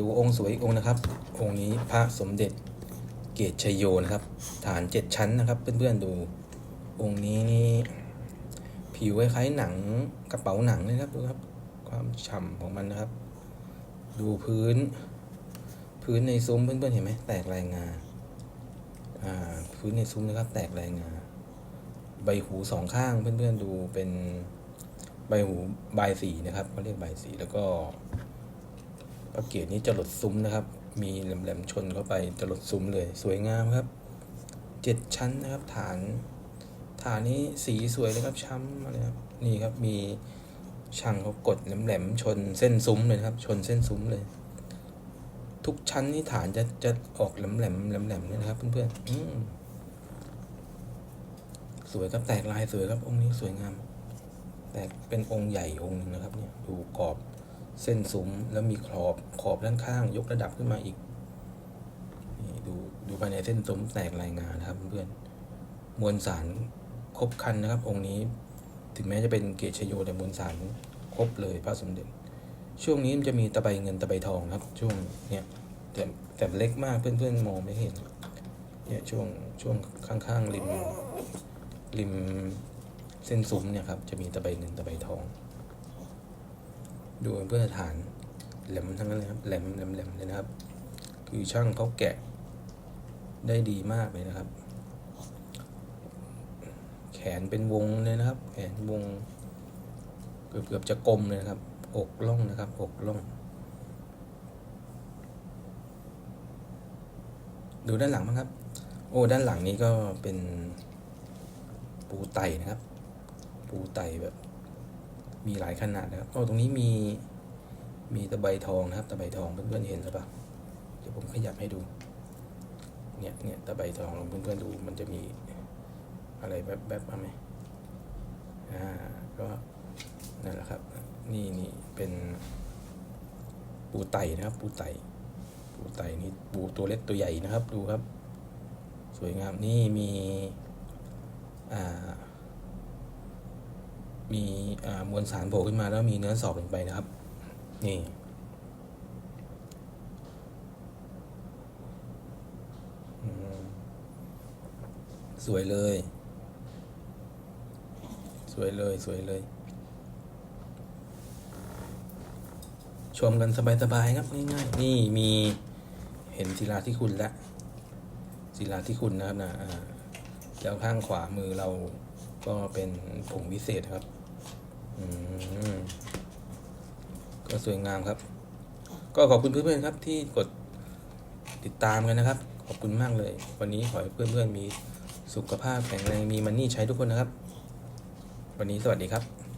ดูองค์สวยอีกองค์นะครับ องค์นี้พระสมเด็จเกตชยโยนะครับ ฐานเจ็ดชั้นนะครับ เพื่อนๆดูองค์นี้นี่ผิวคล้ายๆหนังกระเป๋าหนังเลยครับดูครับความฉ่ำของมันนะครับ ดูพื้น พื้นในซุ้มเพื่อนๆเห็นไหมแตกลายงาอ่าพื้นในซุ้มนะครับ แตกลายงาใบหูสองข้างเพื่อนๆดูเป็นใบหูใบสีนะครับเขาเรียกใบสีแล้วก็ พระเกียรตินี้จะหลดซุ้มนะครับ มีแหลมๆชนเข้าไปจะหลดซุ้มเลย สวยงามครับเจ็ดชั้นนะครับ ฐาน ฐานนี้สีสวยเลยครับช้ำอะไรครับนี่ครับมีช่างเขากดแหลมๆชนเส้นซุ้มเลยครับ ชนเส้นซุ้มเลย ทุกชั้นนี่ฐานจะจะออกแหลมๆแหลมๆเลยนะครับ เพื่อนๆสวยครับแตกลายสวยครับ องค์นี้สวยงาม แตกเป็นองค์ใหญ่องค์หนึงนะครับ เนี่ยดูกรอบ เส้นซุ้มแล้วมีขอบขอบด้านข้าง ยกระดับขึ้นมาอีกนี่ดูดูภายในเส้นซุ้มแตกลายงานนะครับเพื่อนมวลสารครบคันนะครับ องค์นี้ถึงแม้จะเป็นเกศชโยแต่มวลสารครบเลยพระสมเด็จ ช่วงนี้มันจะมีตะไบเงินตะไบทองนะครับ ช่วงเนี่ยแต่แต่เล็กมากเพื่อนๆมองไม่เห็นเนี่ยช่วงช่วงข้างๆริมริมเส้นซุ้มเนี่ยครับจะมีตะไบเงินตะไบทอง ดูเพื่อฐานแหลมทั้งนั้นเลยครับแหลมแหลมแหลมเลยนะครับ คือช่างเขาแกะได้ดีมากเลยนะครับ แขนเป็นวงเลยนะครับ แขนวง เกือบเกือบจะกลมเลยนะครับ อกล่องนะครับ อกล่อง ดูด้านหลังบ้างครับ โอ้ด้านหลังนี้ก็เป็นปูไตนะครับ ปูไตแบบ มีหลายขนาดนะครับโอ้ตรงนี้มีมีตะไบทองนะครับ ตะไบทองเพื่อนๆเห็นหรือเปล่าเดี๋ยวผมขยับให้ดู เนี่ยเนี่ยตะไบทองลองเพื่อนๆดู มันจะมีอะไรแบบแบบๆมาไหมอ่าก็นั่นแหละครับ นี่นี่เป็นปูไตนะครับ ปูไตปูไตนี่ปูตัวเล็กตัวใหญ่นะครับ ดูครับ สวยงามนี่มีอ่า มีมวลสารโผล่ขึ้นมาแล้วมีเนื้อสอบลงไปนะครับ นี่สวยเลย สวยเลย สวยเลย ชมกันสบายๆครับง่ายๆ นี่มีเห็นศิลาที่คุณล้วศิลาที่คุณนะครับนะอ่าแล้วข้างขวามือเราก็เป็นผงวิเศษครับ ก็สวยงามครับ ก็ขอบคุณเพื่อนๆครับที่กดติดตามกันนะครับ ขอบคุณมากเลย วันนี้ขอให้เพื่อนๆมีสุขภาพแข็งแรงมีมันนี่ใช้ทุกคนนะครับ วันนี้สวัสดีครับ